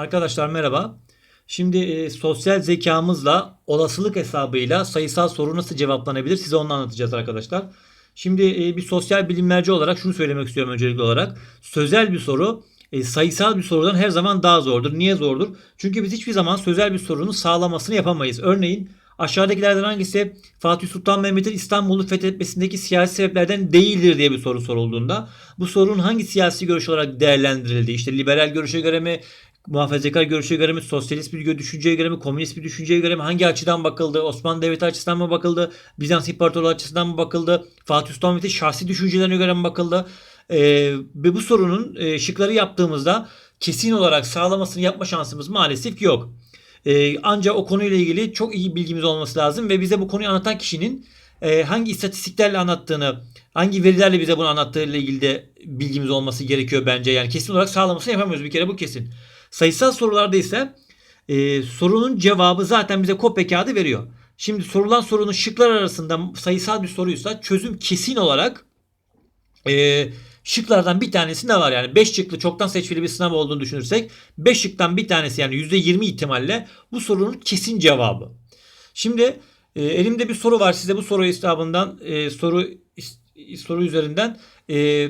Arkadaşlar merhaba. Şimdi e, sosyal zekamızla olasılık hesabıyla sayısal soru nasıl cevaplanabilir size onu anlatacağız arkadaşlar. Şimdi e, bir sosyal bilimlerci olarak şunu söylemek istiyorum öncelikli olarak. Sözel bir soru e, sayısal bir sorudan her zaman daha zordur. Niye zordur? Çünkü biz hiçbir zaman sözel bir sorunun sağlamasını yapamayız. Örneğin aşağıdakilerden hangisi Fatih Sultan Mehmet'in İstanbul'u fethetmesindeki siyasi sebeplerden değildir diye bir soru sorulduğunda bu sorunun hangi siyasi görüş olarak değerlendirildiği işte liberal görüşe göre mi muhafazakar görüşe göre mi, sosyalist bir düşünceye göre mi, komünist bir düşünceye göre mi, hangi açıdan bakıldı, Osmanlı Devleti açısından mı bakıldı, Bizans İmparatorluğu açısından mı bakıldı, Fatih Sultan Mehmet'in şahsi düşüncelerine göre mi bakıldı? Ee, ve bu sorunun e, şıkları yaptığımızda kesin olarak sağlamasını yapma şansımız maalesef yok. Ee, ancak o konuyla ilgili çok iyi bilgimiz olması lazım ve bize bu konuyu anlatan kişinin e, hangi istatistiklerle anlattığını, hangi verilerle bize bunu anlattığıyla ilgili de bilgimiz olması gerekiyor bence. Yani kesin olarak sağlamasını yapamıyoruz bir kere bu kesin. Sayısal sorularda ise e, sorunun cevabı zaten bize kopya kağıdı veriyor. Şimdi sorulan sorunun şıklar arasında sayısal bir soruysa çözüm kesin olarak e, şıklardan bir tanesinde var. Yani 5 şıklı çoktan seçmeli bir sınav olduğunu düşünürsek 5 şıktan bir tanesi yani %20 ihtimalle bu sorunun kesin cevabı. Şimdi e, elimde bir soru var. Size bu soru hesabından e, soru soru üzerinden e,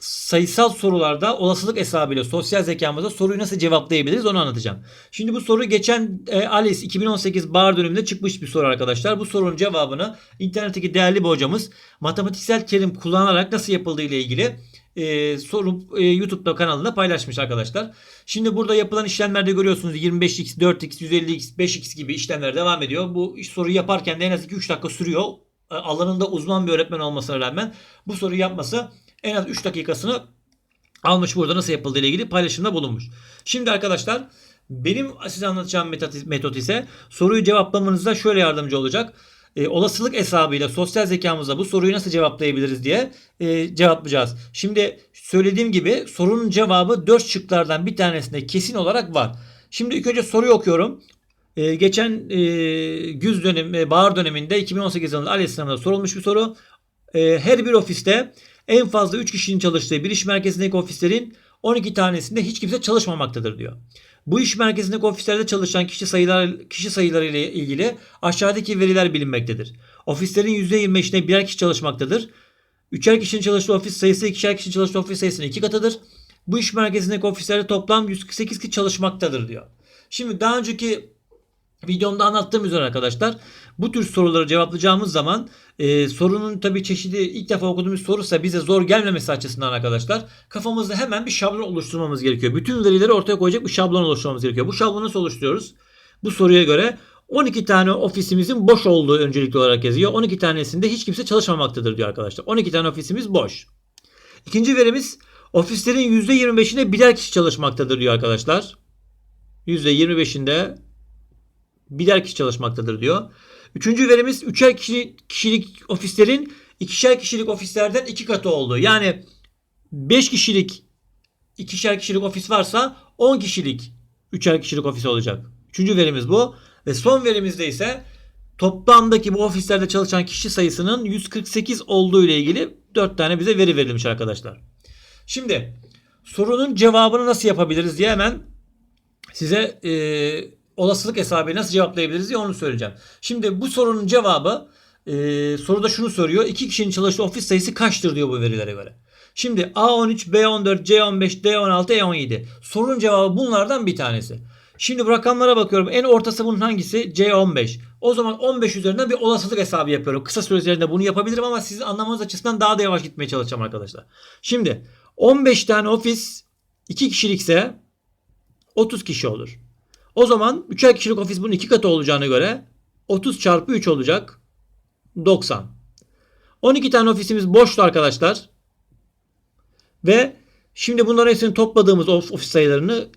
sayısal sorularda olasılık hesabıyla sosyal zekamızda soruyu nasıl cevaplayabiliriz onu anlatacağım. Şimdi bu soru geçen e, ALES 2018 bahar döneminde çıkmış bir soru arkadaşlar. Bu sorunun cevabını internetteki değerli bir hocamız matematiksel terim kullanarak nasıl yapıldığı ile ilgili e, soru e, YouTube'da kanalında paylaşmış arkadaşlar. Şimdi burada yapılan işlemlerde görüyorsunuz 25x, 4x, 150x, 5x gibi işlemler devam ediyor. Bu soruyu yaparken de en az 2-3 dakika sürüyor. E, alanında uzman bir öğretmen olmasına rağmen bu soruyu yapması en az 3 dakikasını almış burada nasıl yapıldığı ile ilgili paylaşımda bulunmuş. Şimdi arkadaşlar benim size anlatacağım metot, ise soruyu cevaplamanızda şöyle yardımcı olacak. E, olasılık hesabıyla sosyal zekamızla bu soruyu nasıl cevaplayabiliriz diye e, cevaplayacağız. Şimdi söylediğim gibi sorunun cevabı 4 şıklardan bir tanesinde kesin olarak var. Şimdi ilk önce soruyu okuyorum. E, geçen e, güz dönem, e, bahar döneminde 2018 yılında ALES sınavında sorulmuş bir soru. E, her bir ofiste en fazla 3 kişinin çalıştığı bir iş merkezindeki ofislerin 12 tanesinde hiç kimse çalışmamaktadır diyor. Bu iş merkezindeki ofislerde çalışan kişi sayılar kişi sayıları ile ilgili aşağıdaki veriler bilinmektedir. Ofislerin %25'inde birer kişi çalışmaktadır. Üçer kişinin çalıştığı ofis sayısı ikişer kişinin çalıştığı ofis sayısının iki katıdır. Bu iş merkezindeki ofislerde toplam 148 kişi çalışmaktadır diyor. Şimdi daha önceki videomda anlattığım üzere arkadaşlar bu tür soruları cevaplayacağımız zaman e, sorunun tabii çeşidi ilk defa okuduğumuz soruysa bize zor gelmemesi açısından arkadaşlar kafamızda hemen bir şablon oluşturmamız gerekiyor. Bütün verileri ortaya koyacak bir şablon oluşturmamız gerekiyor. Bu şablonu nasıl oluşturuyoruz? Bu soruya göre 12 tane ofisimizin boş olduğu öncelikli olarak yazıyor. 12 tanesinde hiç kimse çalışmamaktadır diyor arkadaşlar. 12 tane ofisimiz boş. İkinci verimiz ofislerin %25'inde birer kişi çalışmaktadır diyor arkadaşlar. %25'inde birer kişi çalışmaktadır diyor. Üçüncü verimiz üçer kişilik, kişilik ofislerin ikişer kişilik ofislerden iki katı olduğu. Yani 5 kişilik ikişer kişilik ofis varsa 10 kişilik üçer kişilik ofis olacak. Üçüncü verimiz bu. Ve son verimizde ise toplamdaki bu ofislerde çalışan kişi sayısının 148 olduğu ile ilgili 4 tane bize veri verilmiş arkadaşlar. Şimdi sorunun cevabını nasıl yapabiliriz diye hemen size e, olasılık hesabı nasıl cevaplayabiliriz diye onu söyleyeceğim. Şimdi bu sorunun cevabı e, soruda şunu soruyor. İki kişinin çalıştığı ofis sayısı kaçtır diyor bu verilere göre. Şimdi A13, B14, C15, D16, E17. Sorunun cevabı bunlardan bir tanesi. Şimdi bu rakamlara bakıyorum. En ortası bunun hangisi? C15. O zaman 15 üzerinden bir olasılık hesabı yapıyorum. Kısa süre üzerinde bunu yapabilirim ama sizin anlamanız açısından daha da yavaş gitmeye çalışacağım arkadaşlar. Şimdi 15 tane ofis 2 kişilikse 30 kişi olur. O zaman 3'er kişilik ofis bunun 2 katı olacağına göre 30 çarpı 3 olacak. 90. 12 tane ofisimiz boştu arkadaşlar. Ve şimdi bunların hepsini topladığımız ofis sayılarını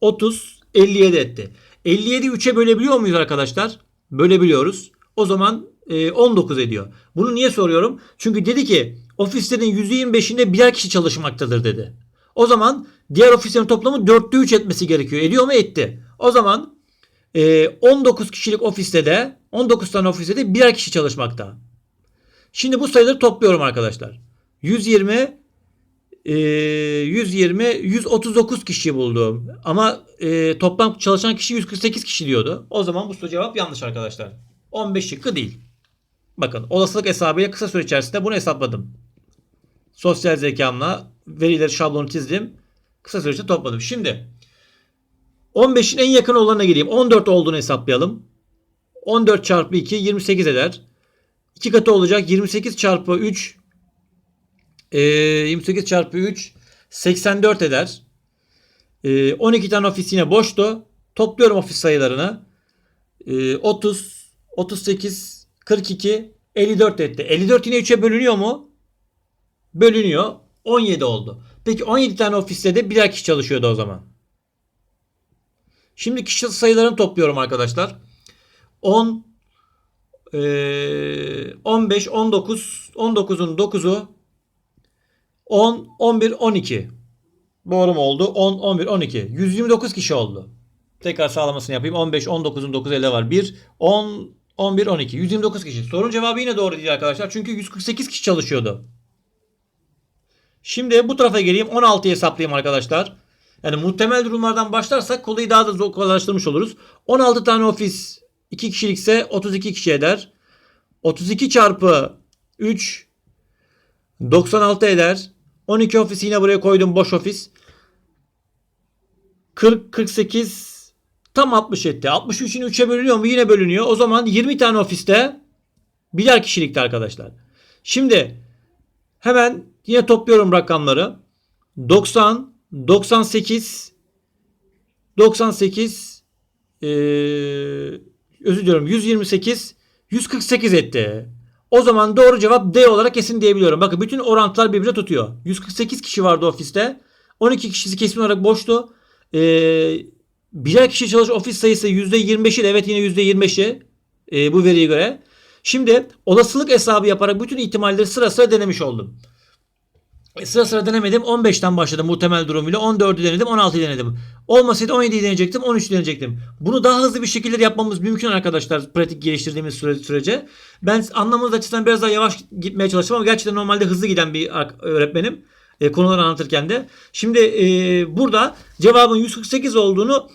30 57 etti. 57 3'e bölebiliyor muyuz arkadaşlar? Bölebiliyoruz. O zaman 19 ediyor. Bunu niye soruyorum? Çünkü dedi ki ofislerin %25'inde birer kişi çalışmaktadır dedi. O zaman diğer ofislerin toplamı 4'te 3 etmesi gerekiyor. Ediyor mu? Etti. O zaman 19 kişilik ofiste de 19 tane ofiste de birer kişi çalışmakta. Şimdi bu sayıları topluyorum arkadaşlar. 120 e, 120 139 kişi buldu. Ama e, toplam çalışan kişi 148 kişi diyordu. O zaman bu cevap yanlış arkadaşlar. 15 şıkkı değil. Bakın olasılık hesabıyla kısa süre içerisinde bunu hesapladım. Sosyal zekamla verileri şablonu çizdim. Kısa süre içinde topladım. Şimdi 15'in en yakın olanına geleyim. 14 olduğunu hesaplayalım. 14 çarpı 2 28 eder. 2 katı olacak. 28 çarpı 3 e, 28 çarpı 3 84 eder. E, 12 tane ofis yine boştu. Topluyorum ofis sayılarını. E, 30, 38, 42, 54 etti. 54 yine 3'e bölünüyor mu? Bölünüyor. 17 oldu. Peki 17 tane ofiste de birer kişi çalışıyordu o zaman. Şimdi kişi sayılarını topluyorum arkadaşlar. 10 eee, 15 19 19'un 9'u 10 11 12 Doğru mu oldu? 10 11 12 129 kişi oldu. Tekrar sağlamasını yapayım. 15 19'un 9 elde var. 1 10 11 12 129 kişi. Sorun cevabı yine doğru değil arkadaşlar. Çünkü 148 kişi çalışıyordu. Şimdi bu tarafa geleyim. 16'yı hesaplayayım arkadaşlar. Yani muhtemel durumlardan başlarsak kolayı daha da zor kolaylaştırmış oluruz. 16 tane ofis 2 kişilikse 32 kişi eder. 32 çarpı 3 96 eder. 12 ofis yine buraya koydum boş ofis. 40 48 tam 60 etti. 63'ün 3'e bölünüyor mu? Yine bölünüyor. O zaman 20 tane ofiste birer kişilikti arkadaşlar. Şimdi hemen yine topluyorum rakamları. 90 98 98 eee özür diliyorum 128 148 etti. O zaman doğru cevap D olarak kesin diyebiliyorum. Bakın bütün orantılar birbirine tutuyor. 148 kişi vardı ofiste. 12 kişisi kesin olarak boştu. Ee, birer kişi çalış ofis sayısı %25'i de evet yine %25'i e, bu veriye göre. Şimdi olasılık hesabı yaparak bütün ihtimalleri sıra sıra denemiş oldum. E, Sıra sıra denemedim. 15'ten başladım muhtemel durumuyla. 14'ü denedim. 16'yı denedim. Olmasaydı 17'yi deneyecektim. 13'ü deneyecektim. Bunu daha hızlı bir şekilde yapmamız mümkün arkadaşlar. Pratik geliştirdiğimiz süre, sürece. Ben anlamınız açısından biraz daha yavaş gitmeye çalıştım ama gerçekten normalde hızlı giden bir öğretmenim. E, konuları anlatırken de. Şimdi e, burada cevabın 148 olduğunu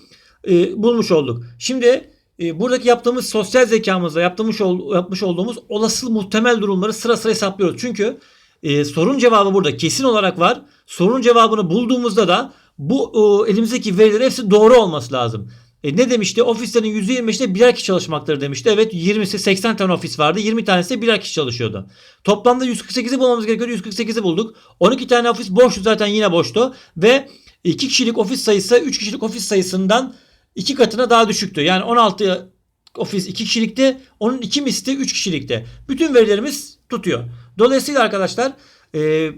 e, bulmuş olduk. Şimdi e, buradaki yaptığımız sosyal zekamızla yaptığımız yapmış olduğumuz olası muhtemel durumları sıra sıra hesaplıyoruz. Çünkü e, sorun cevabı burada kesin olarak var. Sorun cevabını bulduğumuzda da bu e, elimizdeki verilerin hepsi doğru olması lazım. E, ne demişti? Ofislerin %25'de birer kişi çalışmaktadır demişti. Evet 20'si 80 tane ofis vardı. 20 tanesi de birer kişi çalışıyordu. Toplamda 148'i bulmamız gerekiyordu. 148'i bulduk. 12 tane ofis boştu zaten yine boştu. Ve 2 kişilik ofis sayısı 3 kişilik ofis sayısından 2 katına daha düşüktü. Yani 16 ofis 2 kişilikti. Onun 2 misli 3 kişilikti. Bütün verilerimiz tutuyor. Dolayısıyla arkadaşlar e,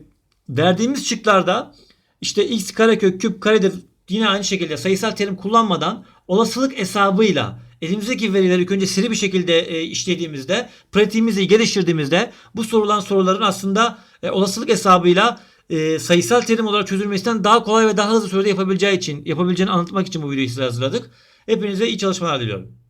verdiğimiz şıklarda işte x karekök küp karedir yine aynı şekilde sayısal terim kullanmadan olasılık hesabıyla elimizdeki verileri ilk önce seri bir şekilde e, işlediğimizde pratiğimizi geliştirdiğimizde bu sorulan soruların aslında e, olasılık hesabıyla e, sayısal terim olarak çözülmesinden daha kolay ve daha hızlı sürede yapabileceği için yapabileceğini anlatmak için bu videoyu size hazırladık. Hepinize iyi çalışmalar diliyorum.